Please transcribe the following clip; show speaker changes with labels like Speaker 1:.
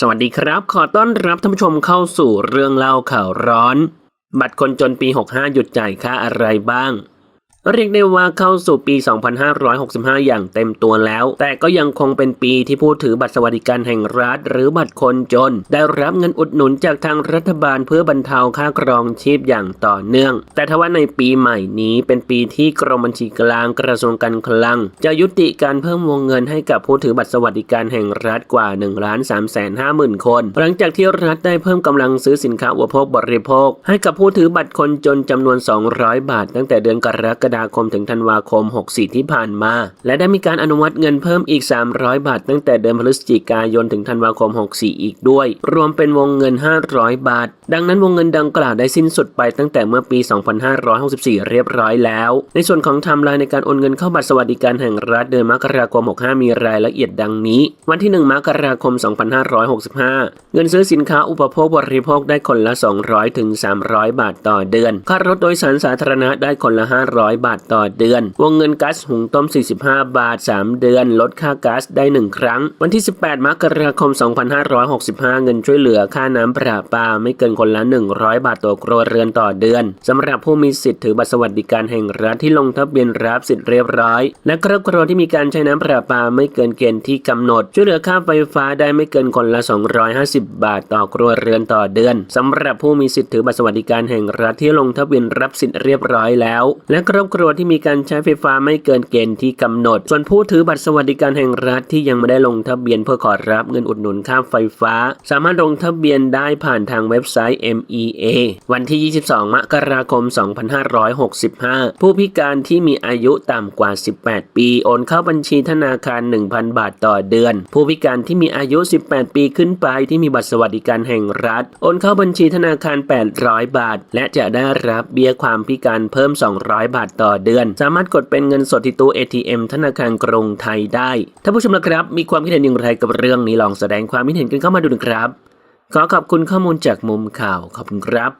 Speaker 1: สวัสดีครับ ขอต้อนรับท่านผู้ชมเข้าสู่เรื่องเล่าข่าวร้อน บัตรคนจนปี 65 หยุดจ่ายค่าอะไรบ้าง เรียกได้ว่าเข้าสู่ปี 2565 อย่างเต็มตัวแล้ว แต่ก็ยังคงเป็นปีที่ผู้ถือบัตรสวัสดิการแห่งรัฐ หรือบัตรคนจน ได้รับเงินอุดหนุนจากทางรัฐบาลเพื่อบรรเทาค่าครองชีพอย่างต่อเนื่อง แต่ทว่าในปีใหม่นี้เป็นปีที่กรมบัญชีกลางกระทรวงการคลัง จะยุติการเพิ่มวงเงินให้กับผู้ถือบัตรสวัสดิการแห่งรัฐกว่า1 3 5 0 0 0 0คน หลังจากที่รัฐได้เพิ่มกำลังซื้อสินค้าอุปโภคบริโภค ให้กับผู้ถือบัตรคนจนจำนวน 200 บาท ตั้งแต่เดือนกรกฎาคมถึงธันวาคม 64 ที่ผ่านมา และได้มีการอนุมัติเงินเพิ่มอีก 300 บาท ตั้งแต่เดือนพฤศจิกายนถึงธันวาคม 64 อีกด้วย รวมเป็นวงเงิน 500 บาท ดังนั้นวงเงินดังกล่าวได้สิ้นสุดไปตั้งแต่เมื่อปี 2564 เรียบร้อยแล้ว ในส่วนของไทม์ไลน์ในการโอนเงินเข้าบัตรสวัสดิการแห่งรัฐเดือนมกราคม 65 มีรายละเอียดดังนี้ วันที่ 1 มกราคม 2565 เงินซื้อสินค้าอุปโภคบริโภคได้คนละ 200 ถึง 300 บาทต่อเดือน ค่ารถโดยสารสาธารณะได้คนละ 500บาทต่อเดือน วงเงินก๊าซหุงต้ม 45 บาท 3 เดือน ลดค่าก๊าซได้ 1 ครั้ง วันที่ 18 มกราคม 2565 เงินช่วยเหลือค่าน้ำประปาไม่เกินคนละ 100 บาทต่อครัวเรือนต่อเดือนสำหรับผู้มีสิทธิ์ถือบัตรสวัสดิการแห่งรัฐที่ลงทะเบียนรับสิทธิ์เรียบร้อย และครอบครัวที่มีการใช้น้ำประปาไม่เกินเกณฑ์ที่กำหนด ช่วยเหลือค่าไฟฟ้าได้ไม่เกินคนละ 250 บาทต่อครัวเรือนต่อเดือนสำหรับผู้มีสิทธิ์ถือบัตรสวัสดิการแห่งรัฐที่ลงทะเบียนรับสิทธิ์เรียบร้อยแล้ว และครอบครัวที่มีการใช้ไฟฟ้าไม่เกินเกณฑ์ที่กำหนด ส่วนผู้ถือบัตรสวัสดิการแห่งรัฐที่ยังไม่ได้ลงทะเบียนเพื่อขอรับเงินอุดหนุนค่าไฟฟ้า สามารถลงทะเบียนได้ผ่านทางเว็บไซต์ MEA วันที่ 22 มกราคม 2565 ผู้พิการที่มีอายุต่ำกว่า 18 ปี โอนเข้าบัญชีธนาคาร 1,000 บาทต่อเดือน ผู้พิการที่มีอายุ 18 ปีขึ้นไปที่มีบัตรสวัสดิการแห่งรัฐ โอนเข้าบัญชีธนาคาร 800 บาท และจะได้รับเบี้ยความพิการเพิ่ม 200 บาทต่อเดือน สามารถกดเป็นเงินสดที่ตู้ ATM ธนาคารกรุงไทยได้ท่านผู้ชมนะครับ มีความคิดเห็นอย่างไรกับเรื่องนี้ลองแสดงความคิดเห็นกันเข้ามาดูนะครับ ขอขอบคุณข้อมูลจากมุมข่าวขอบคุณครับ